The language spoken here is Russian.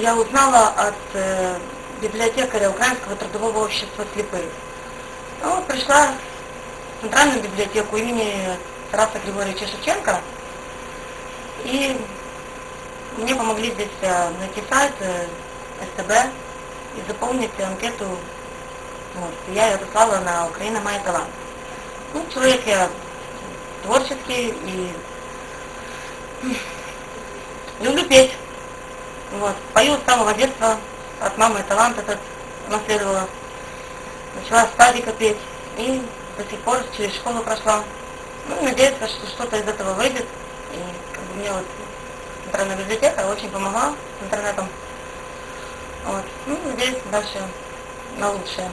я узнала от э, библиотекаря Украинского трудового общества «Слепые». Ну, пришла в Центральную библиотеку имени Тараса Григорьевича Шевченко, и мне помогли здесь э, найти сайт э, СТБ и заполнить анкету. Вот, я ее отослала на Украина Моя талант. Ну, человек я творческий и люблю петь. Вот. Пою с самого детства, от мамы талант этот наследовала. Начала с садика петь и до сих пор через школу прошла. Ну, надеюсь, что что-то из этого выйдет. И как бы мне вот центральная библиотека очень помогла с интернетом. Вот. Ну, надеюсь, дальше на лучшее.